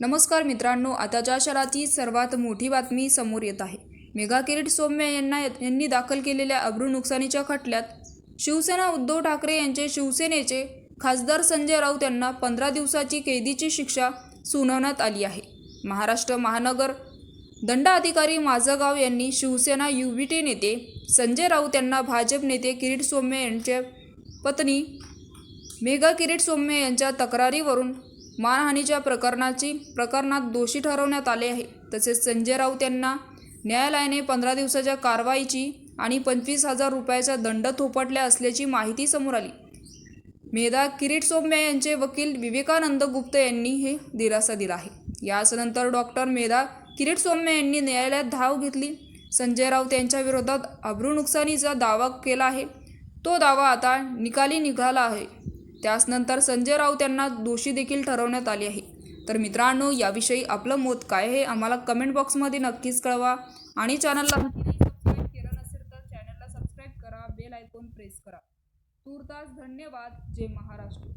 नमस्कार मित्रांनो आताच्या शहराची सर्वात मोठी बातमी समोर येत आहे. मेगा किरीट सौम्य यांना यांनी दाखल केलेल्या अब्रू नुकसानीच्या खटल्यात शिवसेना उद्धव ठाकरे यांचे शिवसेनेचे खासदार संजय राऊत यांना पंधरा दिवसाची कैदीची शिक्षा सुनावण्यात आली आहे. महाराष्ट्र महानगर दंडाधिकारी माझगाव यांनी शिवसेना युवीटी नेते संजय राऊत यांना भाजप नेते किरीट सौम्य यांच्या पत्नी मेघा किरीट सौम्य यांच्या तक्रारीवरून मानहानीच्या प्रकरणाची प्रकरणात दोषी ठरवण्यात आले आहे. तसेच संजय राऊत यांना न्यायालयाने पंधरा दिवसाच्या कारवाईची आणि पंचवीस हजार रुपयाचा दंड थोपटला असल्याची माहिती समोर आली. मेधा किरीट सौम्य यांचे वकील विवेकानंद गुप्त यांनी हे दिलासा दिला आहे. यानंतर डॉक्टर मेधा किरीट सौम्य यांनी न्यायालयात धाव घेतली. संजय राऊत यांच्या विरोधात अब्रू नुकसानीचा दावा केला आहे. तो दावा आता निकाली निघाला आहे. त्याचनंतर संजय राऊत यांना दोषी देखील ठरवण्यात आले आहे. तर मित्रांनो याविषयी आपलं मत काय हे आम्हाला कमेंट बॉक्समध्ये नक्कीच कळवा. आणि चॅनलला सबस्क्राईब केलं नसेल तर चॅनलला सबस्क्राईब करा. बेल आयकॉन प्रेस करा. तूर्तास धन्यवाद. जय महाराष्ट्र.